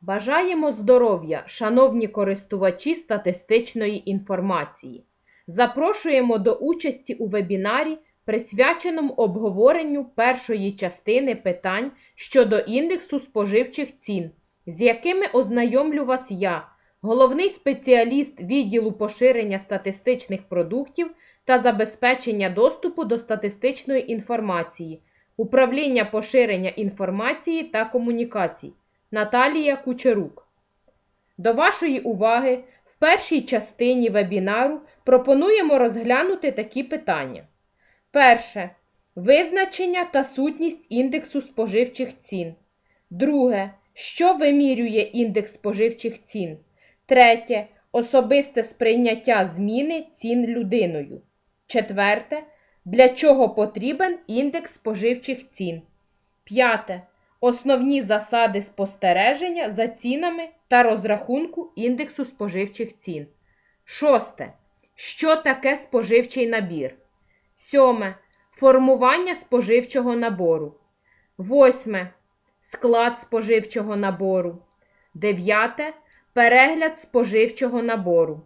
Бажаємо здоров'я, шановні користувачі статистичної інформації. Запрошуємо до участі у вебінарі, присвяченому обговоренню першої частини питань щодо індексу споживчих цін, з якими ознайомлю вас я, головний спеціаліст відділу поширення статистичних продуктів та забезпечення доступу до статистичної інформації, управління поширення інформації та комунікацій. Наталія Кучерук. До вашої уваги в першій частині вебінару пропонуємо розглянути такі питання. Перше. Визначення та сутність індексу споживчих цін. Друге. Що вимірює індекс споживчих цін? Третє. Особисте сприйняття зміни цін людиною. Четверте. Для чого потрібен індекс споживчих цін? П'яте. Основні засади спостереження за цінами та розрахунку індексу споживчих цін. Шосте. Що таке споживчий набір? Сьоме. Формування споживчого набору. Восьме. Склад споживчого набору. Дев'яте. Перегляд споживчого набору.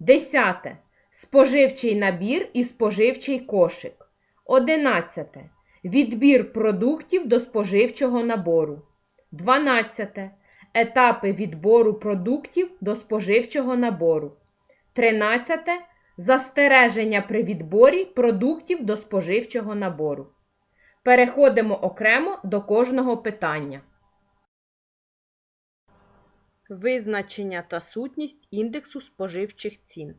Десяте. Споживчий набір і споживчий кошик. Одинадцяте. Відбір продуктів до споживчого набору. 12. Етапи відбору продуктів до споживчого набору. 13. Застереження при відборі продуктів до споживчого набору. Переходимо окремо до кожного питання. Визначення та сутність індексу споживчих цін.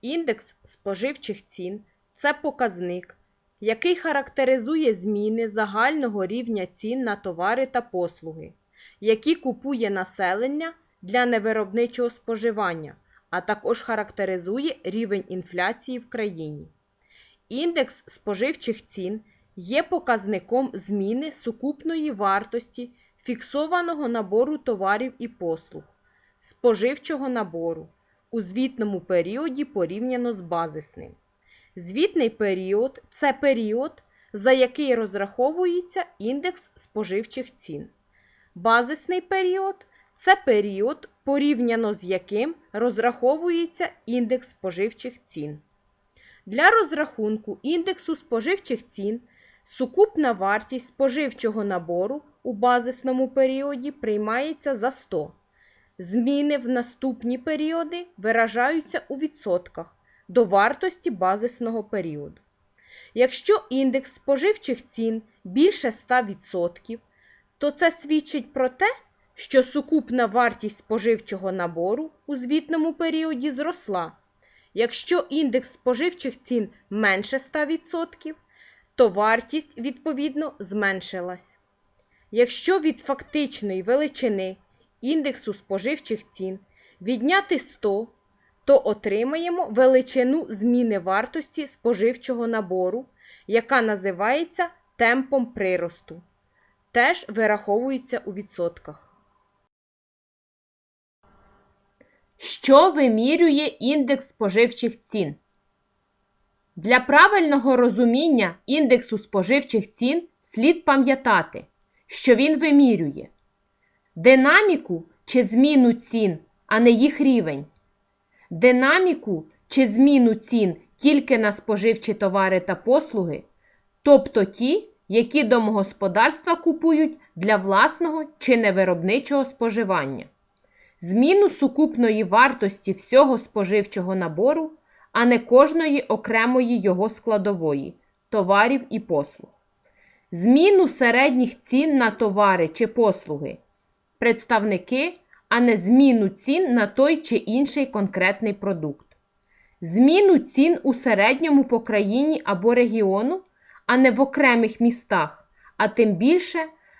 Індекс споживчих цін це показник який характеризує зміни загального рівня цін на товари та послуги, які купує населення для невиробничого споживання, а також характеризує рівень інфляції в країні. Індекс споживчих цін є показником зміни сукупної вартості фіксованого набору товарів і послуг, споживчого набору у звітному періоді порівняно з базисним. Звітний період це період, за який розраховується індекс споживчих цін. Базисний період це період, порівняно з яким розраховується індекс споживчих цін. Для розрахунку індексу споживчих цін сукупна вартість споживчого набору у базисному періоді приймається за 100. Зміни в наступні періоди виражаються у відсотках до вартості базисного періоду. Якщо індекс споживчих цін більше 100%, то це свідчить про те, що сукупна вартість споживчого набору у звітному періоді зросла. Якщо індекс споживчих цін менше 100%, то вартість, відповідно, зменшилась. Якщо від фактичної величини індексу споживчих цін відняти 100, то отримаємо величину зміни вартості споживчого набору, яка називається темпом приросту. Теж вираховується у відсотках. Що вимірює індекс споживчих цін? Для правильного розуміння індексу споживчих цін слід пам'ятати, що він вимірює динаміку чи зміну цін, а не їх рівень динаміку чи зміну цін тільки на споживчі товари та послуги, тобто ті, які домогосподарства купують для власного чи невиробничого споживання, зміну сукупної вартості всього споживчого набору, а не кожної окремої його складової товарів і послуг, зміну середніх цін на товари чи послуги, представники а не зміну цін на той чи інший конкретний продукт. Зміну цін у середньому по країні або регіону, а не в окремих містах, а тим більше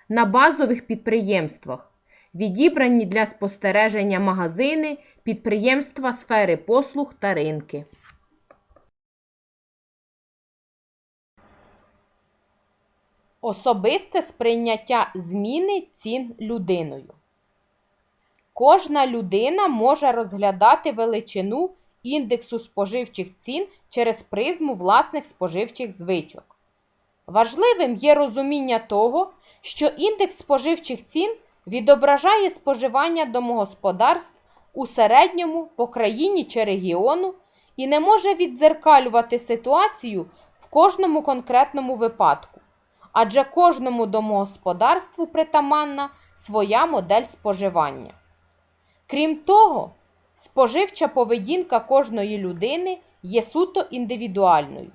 на базових підприємствах, відібрані для спостереження магазини, підприємства сфери послуг та ринки. Особисте сприйняття зміни цін людиною. Кожна людина може розглядати величину індексу споживчих цін через призму власних споживчих звичок. Важливим є розуміння того, що індекс споживчих цін відображає споживання домогосподарств у середньому по країні чи регіону і не може віддзеркалювати ситуацію в кожному конкретному випадку, адже кожному домогосподарству притаманна своя модель споживання. Крім того, споживча поведінка кожної людини є суто індивідуальною.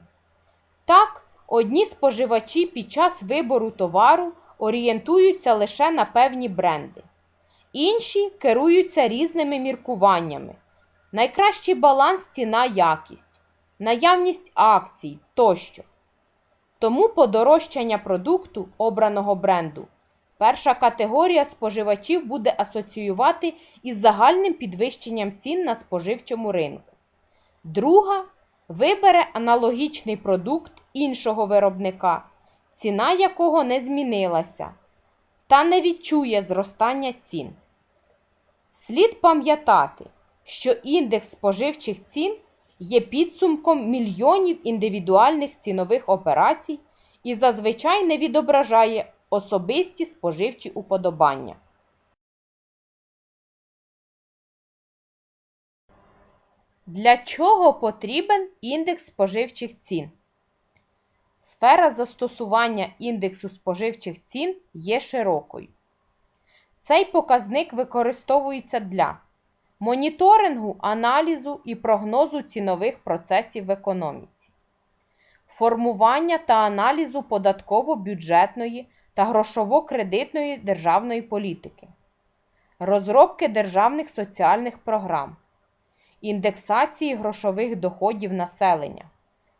Так, одні споживачі під час вибору товару орієнтуються лише на певні бренди, інші керуються різними міркуваннями, найкращий баланс ціна якість, наявність акцій тощо. Тому подорожчання продукту обраного бренду перша категорія споживачів буде асоціювати із загальним підвищенням цін на споживчому ринку. Друга вибере аналогічний продукт іншого виробника, ціна якого не змінилася, та не відчує зростання цін. Слід пам'ятати, що індекс споживчих цін є підсумком мільйонів індивідуальних цінових операцій і зазвичай не відображає особисті споживчі уподобання. Для чого потрібен індекс споживчих цін? Сфера застосування індексу споживчих цін є широкою. Цей показник використовується для моніторингу, аналізу і прогнозу цінових процесів в економіці, формування та аналізу податково-бюджетної та грошово-кредитної державної політики, розробки державних соціальних програм, індексації грошових доходів населення,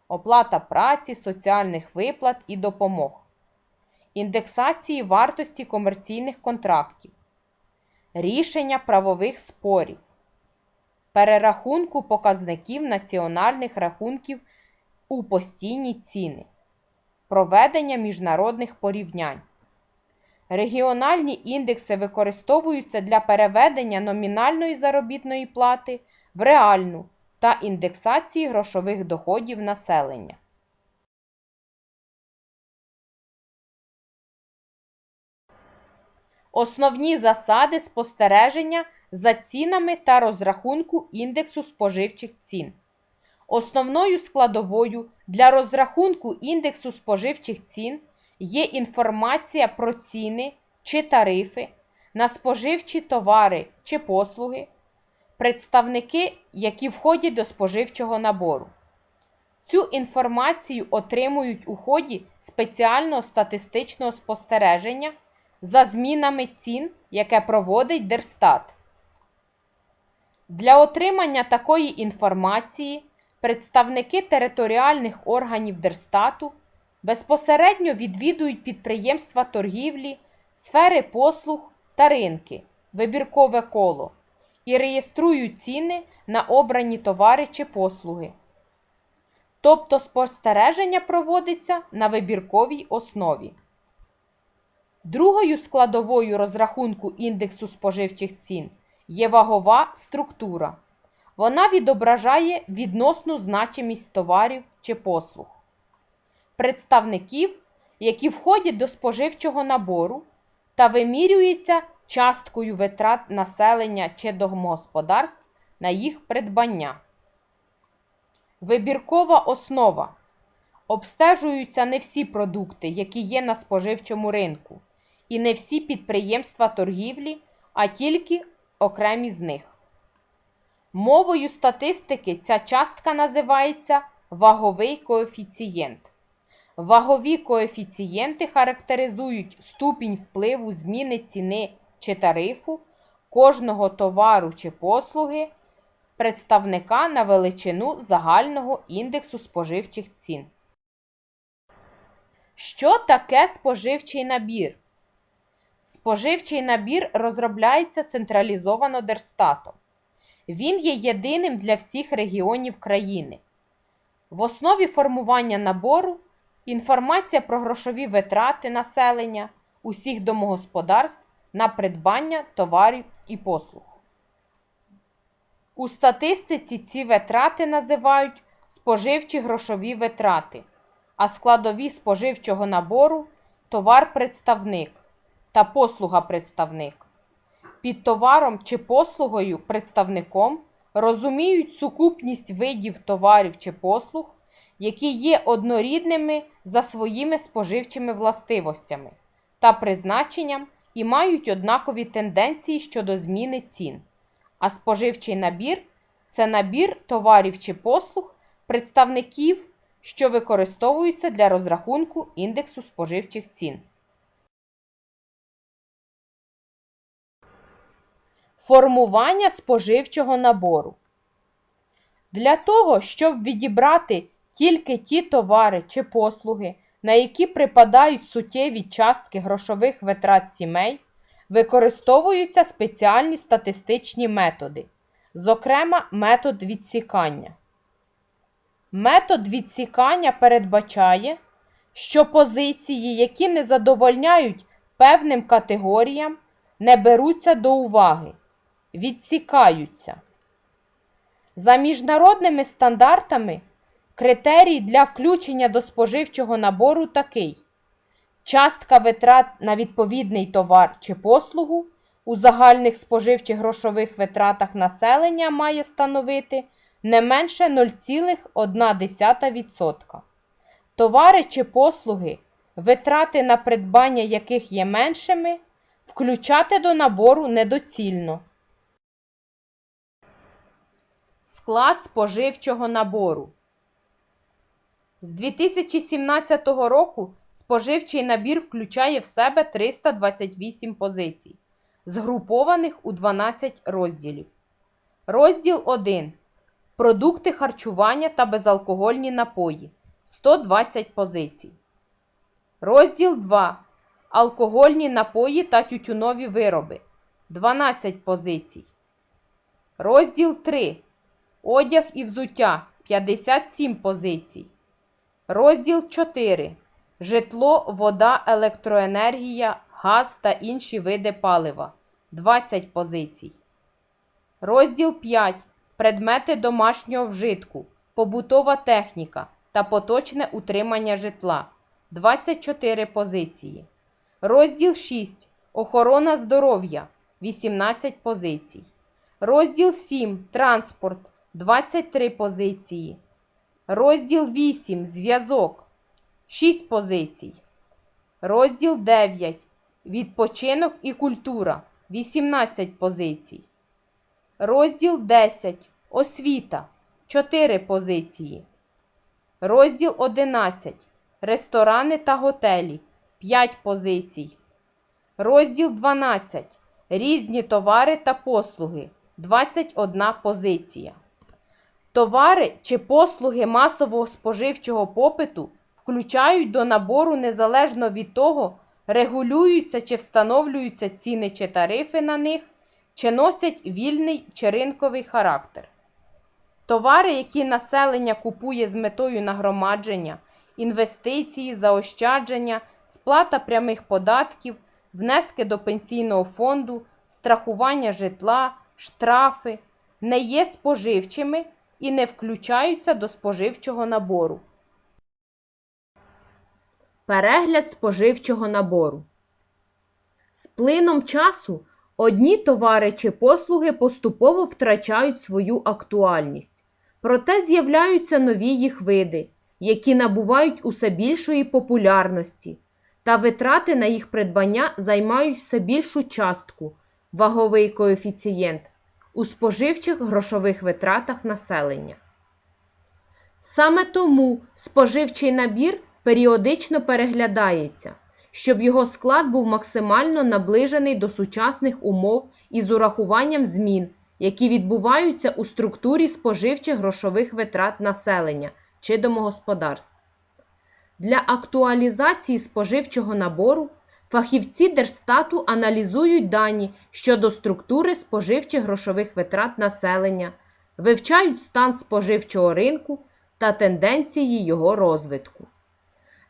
оплата праці, соціальних виплат і допомог, індексації вартості комерційних контрактів, рішення правових спорів, перерахунку показників національних рахунків у постійні ціни, проведення міжнародних порівнянь. Регіональні індекси використовуються для переведення номінальної заробітної плати в реальну та індексації грошових доходів населення. Основні засади спостереження за цінами та розрахунку індексу споживчих цін. Основною складовою для розрахунку індексу споживчих цін є інформація про ціни чи тарифи на споживчі товари чи послуги, представники, які входять до споживчого набору. Цю інформацію отримують у ході спеціального статистичного спостереження за змінами цін, яке проводить Держстат. Для отримання такої інформації представники територіальних органів Держстату безпосередньо відвідують підприємства торгівлі, сфери послуг та ринки, вибіркове коло і реєструють ціни на обрані товари чи послуги. Тобто спостереження проводиться на вибірковій основі. Другою складовою розрахунку індексу споживчих цін є вагова структура. Вона відображає відносну значимість товарів чи послуг, представників, які входять до споживчого набору та вимірюється часткою витрат населення чи домогосподарств на їх придбання. Вибіркова основа. Обстежуються не всі продукти, які є на споживчому ринку, і не всі підприємства торгівлі, а тільки окремі з них. Мовою статистики ця частка називається ваговий коефіцієнт. Вагові коефіцієнти характеризують ступінь впливу зміни ціни чи тарифу кожного товару чи послуги представника на величину загального індексу споживчих цін. Що таке споживчий набір? Споживчий набір розробляється централізовано Держстатом. Він є єдиним для всіх регіонів країни. В основі формування набору інформація про грошові витрати населення усіх домогосподарств на придбання товарів і послуг. У статистиці ці витрати називають споживчі грошові витрати, а складові споживчого набору товар-представник та послуга представник. Під товаром чи послугою представником розуміють сукупність видів товарів чи послуг, які є однорідними за своїми споживчими властивостями та призначенням і мають однакові тенденції щодо зміни цін. А споживчий набір це набір товарів чи послуг представників, що використовуються для розрахунку індексу споживчих цін. Формування споживчого набору. Для того, щоб відібрати тільки ті товари чи послуги, на які припадають суттєві частки грошових витрат сімей, використовуються спеціальні статистичні методи, зокрема метод відсікання. Метод відсікання передбачає, що позиції, які не задовольняють певним категоріям, не беруться до уваги, відсікаються. За міжнародними стандартами критерій для включення до споживчого набору такий: частка витрат на відповідний товар чи послугу у загальних споживчих грошових витратах населення має становити не менше 0,1%. Товари чи послуги, витрати на придбання яких є меншими, включати до набору недоцільно. Склад споживчого набору. З 2017 року споживчий набір включає в себе 328 позицій, згрупованих у 12 розділів. Розділ 1. Продукти харчування та безалкогольні напої 120 позицій. Розділ 2. Алкогольні напої та тютюнові вироби 12 позицій. Розділ 3. Одяг і взуття 57 позицій. Розділ 4. Житло, вода, електроенергія, газ та інші види палива 20 позицій. Розділ 5. Предмети домашнього вжитку, побутова техніка та поточне утримання житла 24 позиції. Розділ 6. Охорона здоров'я 18 позицій. Розділ 7. Транспорт 23 позиції. Розділ 8. Зв'язок 6 позицій. Розділ 9. Відпочинок і культура 18 позицій. Розділ 10. Освіта 4 позиції. Розділ 11. Ресторани та готелі 5 позицій. Розділ 12. Різні товари та послуги 21 позиція. Товари чи послуги масового споживчого попиту включають до набору незалежно від того, регулюються чи встановлюються ціни чи тарифи на них, чи носять вільний чи ринковий характер. Товари, які населення купує з метою нагромадження, інвестиції, заощадження, сплата прямих податків, внески до пенсійного фонду, страхування житла, штрафи, не є споживчими і не включаються до споживчого набору. Перегляд споживчого набору. З плином часу одні товари чи послуги поступово втрачають свою актуальність, проте з'являються нові їх види, які набувають усе більшої популярності, та витрати на їх придбання займають все більшу частку ваговий коефіцієнт у споживчих грошових витратах населення. Саме тому споживчий набір періодично переглядається, щоб його склад був максимально наближений до сучасних умов із урахуванням змін, які відбуваються у структурі споживчих грошових витрат населення чи домогосподарств. Для актуалізації споживчого набору фахівці Держстату аналізують дані щодо структури споживчих грошових витрат населення, вивчають стан споживчого ринку та тенденції його розвитку.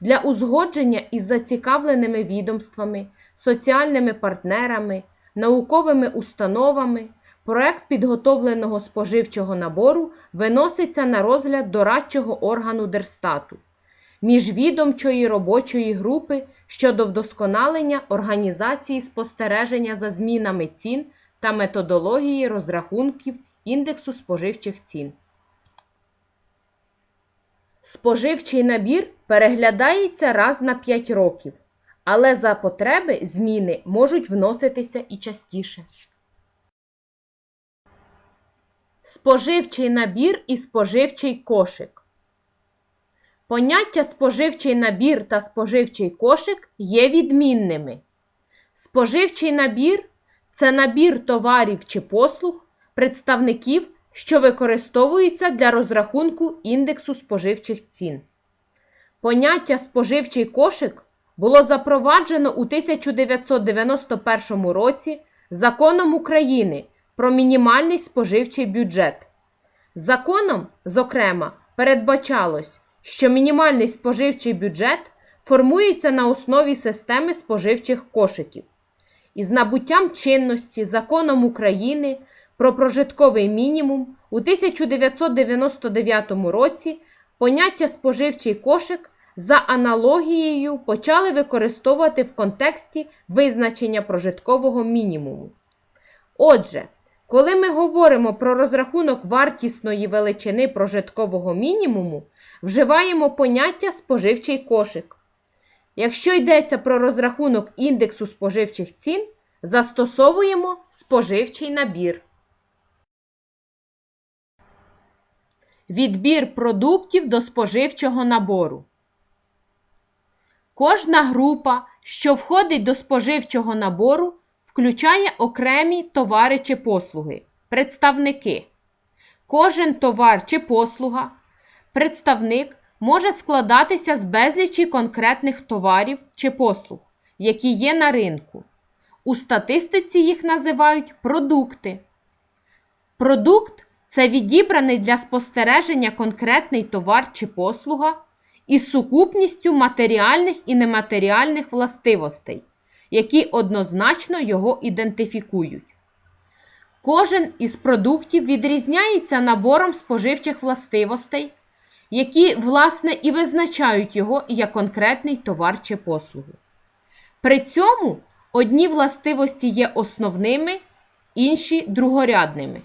Для узгодження із зацікавленими відомствами, соціальними партнерами, науковими установами проект підготовленого споживчого набору виноситься на розгляд дорадчого органу Держстату, міжвідомчої робочої групи щодо вдосконалення організації спостереження за змінами цін та методології розрахунків індексу споживчих цін. Споживчий набір переглядається раз на 5 років, але за потреби зміни можуть вноситися і частіше. Споживчий набір і споживчий кошик. Поняття споживчий набір та споживчий кошик є відмінними. Споживчий набір це набір товарів чи послуг, представників, що використовуються для розрахунку індексу споживчих цін. Поняття споживчий кошик було запроваджено у 1991 році Законом України про мінімальний споживчий бюджет. Законом, зокрема, передбачалось, що мінімальний споживчий бюджет формується на основі системи споживчих кошиків. Із набуттям чинності Законом України про прожитковий мінімум у 1999 році поняття споживчий кошик за аналогією почали використовувати в контексті визначення прожиткового мінімуму. Отже, коли ми говоримо про розрахунок вартісної величини прожиткового мінімуму, вживаємо поняття споживчий кошик. Якщо йдеться про розрахунок індексу споживчих цін, застосовуємо споживчий набір. Відбір продуктів до споживчого набору. Кожна група, що входить до споживчого набору, включає окремі товари чи послуги, представники. Кожен товар чи послуга, представник може складатися з безлічі конкретних товарів чи послуг, які є на ринку. У статистиці їх називають продукти. Продукт це відібраний для спостереження конкретний товар чи послуга із сукупністю матеріальних і нематеріальних властивостей, які однозначно його ідентифікують. Кожен із продуктів відрізняється набором споживчих властивостей, які, власне, і визначають його як конкретний товар чи послугу. При цьому одні властивості є основними, інші другорядними.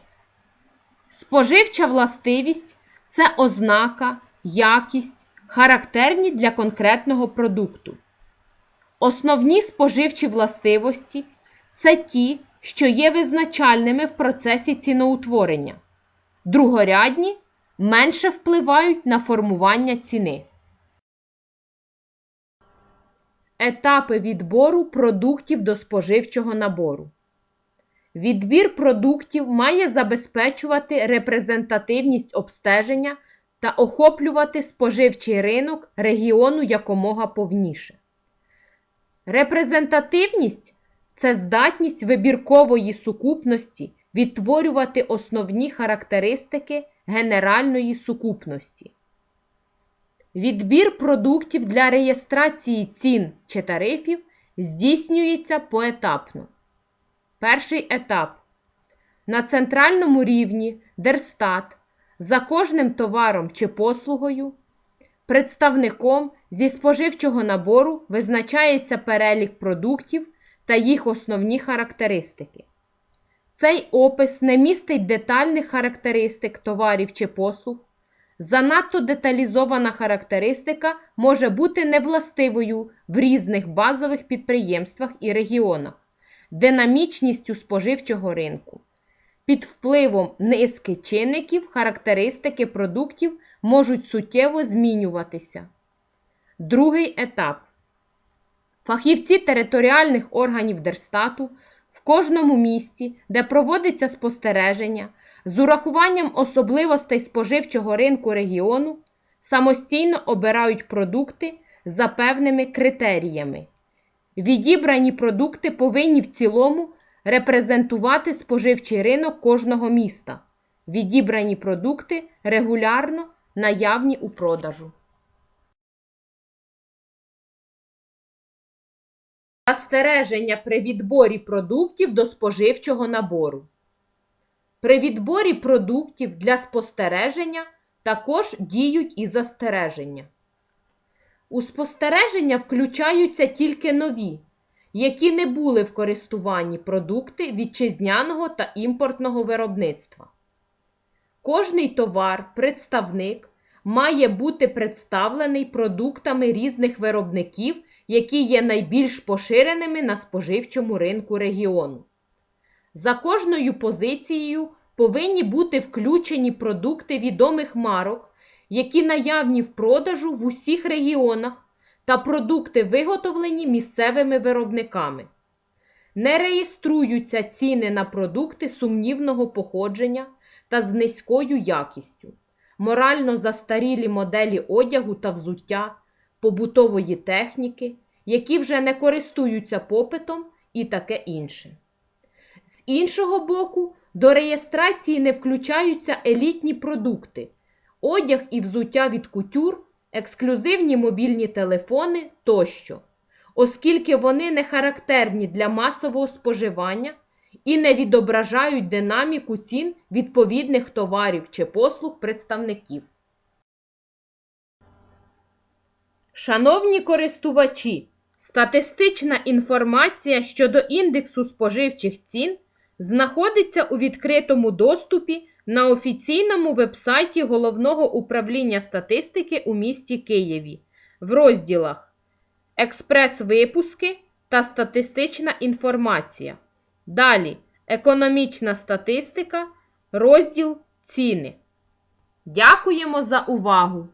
Споживча властивість це ознака, якість, характерні для конкретного продукту. Основні споживчі властивості це ті, що є визначальними в процесі ціноутворення. Другорядні менше впливають на формування ціни. Етапи відбору продуктів до споживчого набору. Відбір продуктів має забезпечувати репрезентативність обстеження та охоплювати споживчий ринок регіону якомога повніше. Репрезентативність це здатність вибіркової сукупності відтворювати основні характеристики генеральної сукупності. Відбір продуктів для реєстрації цін чи тарифів здійснюється поетапно. Перший етап. На центральному рівні Держстат за кожним товаром чи послугою, представником зі споживчого набору визначається перелік продуктів та їх основні характеристики. Цей опис не містить детальних характеристик товарів чи послуг. Занадто деталізована характеристика може бути невластивою в різних базових підприємствах і регіонах, динамічністю споживчого ринку. Під впливом низки чинників характеристики продуктів можуть суттєво змінюватися. Другий етап. Фахівці територіальних органів Держстату в кожному місті, де проводиться спостереження, з урахуванням особливостей споживчого ринку регіону, самостійно обирають продукти за певними критеріями. Відібрані продукти повинні в цілому репрезентувати споживчий ринок кожного міста. Відібрані продукти регулярно наявні у продажу. Застереження при відборі продуктів до споживчого набору. При відборі продуктів для спостереження також діють і застереження. У спостереження включаються тільки нові, які не були в користуванні продукти вітчизняного та імпортного виробництва. Кожний товар, представник має бути представлений продуктами різних виробників, які є найбільш поширеними на споживчому ринку регіону. За кожною позицією повинні бути включені продукти відомих марок, які наявні в продажу в усіх регіонах, та продукти, виготовлені місцевими виробниками. Не реєструються ціни на продукти сумнівного походження та з низькою якістю, морально застарілі моделі одягу та взуття, побутової техніки, які вже не користуються попитом і таке інше. З іншого боку, до реєстрації не включаються елітні продукти, одяг і взуття від кутюр, ексклюзивні мобільні телефони тощо, оскільки вони не характерні для масового споживання і не відображають динаміку цін відповідних товарів чи послуг представників. Шановні користувачі, статистична інформація щодо індексу споживчих цін знаходиться у відкритому доступі на офіційному вебсайті Головного управління статистики у місті Києві в розділах Експрес-випуски та статистична інформація. Далі Економічна статистика, розділ Ціни. Дякуємо за увагу!